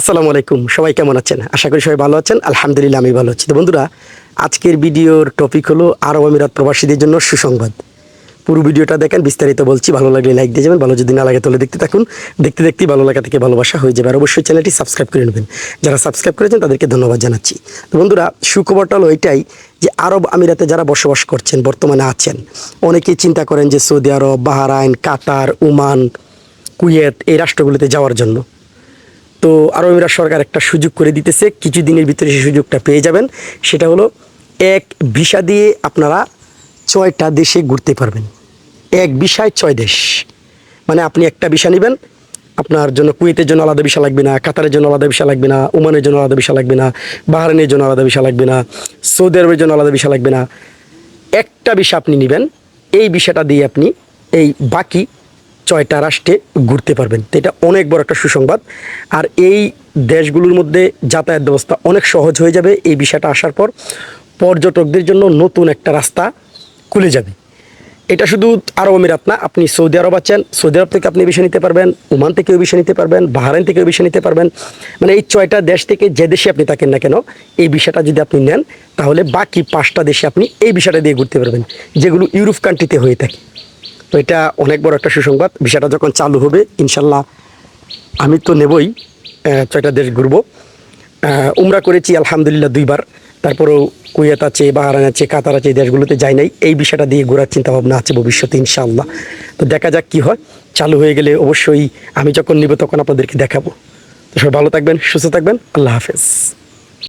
আসসালামু আলাইকুম। সবাই কেমন আছেন? আশা করি সবাই ভালো আছেন। আলহামদুলিল্লাহ, আমি ভালো আছি। তো বন্ধুরা, আজকের ভিডিওর টপিক হলো আরব আমিরাত প্রবাসীদের জন্য সুসংবাদ। পুরো ভিডিওটা দেখেন, বিস্তারিত বলছি। ভালো লাগলে লাইক দিয়ে যাবেন, ভালো যদি না লাগে তাহলে দেখতে থাকুন। দেখতে দেখতেই ভালো লাগা থেকে ভালোবাসা হয়ে যাবে। আর অবশ্যই চ্যানেলটি সাবস্ক্রাইব করে নেবেন। যারা সাবস্ক্রাইব করেছেন, তাদেরকে ধন্যবাদ জানাচ্ছি। তো বন্ধুরা সুখবরটা হলো এটাই যে আরব আমিরাতে যারা বসবাস করছেন, বর্তমানে আছেন, অনেকেই চিন্তা করেন যে Saudi Arab, Bahrain, Qatar, Oman, Kuwait এই রাষ্ট্রগুলিতে যাওয়ার জন্য। তো আরব আমিরাত সরকার একটা সুযোগ করে দিতেছে কিছু দিনের ভিতরে সেই সুযোগটা পেয়ে যাবেন। সেটা হলো এক ভিসা দিয়ে আপনারা ছয়টা দেশে ঘুরতে পারবেন। এক ভিসায় ছয় দেশ। মানে আপনি একটা ভিসা নেবেন, আপনার জন্য কুয়েতের জন্য আলাদা ভিসা লাগবে না, কাতারের জন্য আলাদা ভিসা লাগবে না, ওমানের জন্য আলাদা ভিসা লাগবে না বাহারানের জন্য আলাদা ভিসা লাগবে না, সৌদি আরবের জন্য আলাদা ভিসা লাগবে না। একটা ভিসা আপনি নেবেন, এই বিষয়টা দিয়ে আপনি এই বাকি ছয়টা রাষ্ট্রে ঘুরতে পারবেন। তো এটা অনেক বড় একটা সুসংবাদ। আর এই দেশগুলোর মধ্যে যাতায়াত ব্যবস্থা অনেক সহজ হয়ে যাবে। এই বিষয়টা আসার পর পর্যটকদের জন্য নতুন একটা রাস্তা খুলে যাবে। এটা শুধু আরব আমিরাত না, আপনি সৌদি আরব আছেন, সৌদি আরব থেকে আপনি বিষয় নিতে পারবেন, ওমান থেকেও বিষয় নিতে পারবেন, বাহারাইন থেকেও বিষয় নিতে পারবেন। মানে এই ছয়টা দেশ থেকে যে দেশে আপনি থাকেন না কেন, এই বিষয়টা যদি আপনি নেন, তাহলে বাকি পাঁচটা দেশে আপনি এই বিষয়টা দিয়ে ঘুরতে পারবেন, যেগুলো ইউরোপ কান্ট্রিতে হয়ে থাকে। তো এটা অনেক বড় একটা সুসংবাদ। বিষয়টা যখন চালু হবে, ইনশাল্লাহ আমি তো নেবই ছয়টা দেশ ঘুরবো। উমরা করেছি আলহামদুলিল্লাহ দুইবার। তারপরেও কুয়েত আছে বাহারান আছে, কাতার আছে, এই দেশগুলোতে যাই নাই। এই বিষয়টা দিয়ে ঘোরার চিন্তাভাবনা আছে ভবিষ্যতে ইনশাআল্লাহ তো দেখা যাক কী হয়। চালু হয়ে গেলে অবশ্যই আমি যখন নিব তখন আপনাদেরকে দেখাবো। তো সবাই ভালো থাকবেন, সুস্থ থাকবেন। আল্লাহ হাফেজ।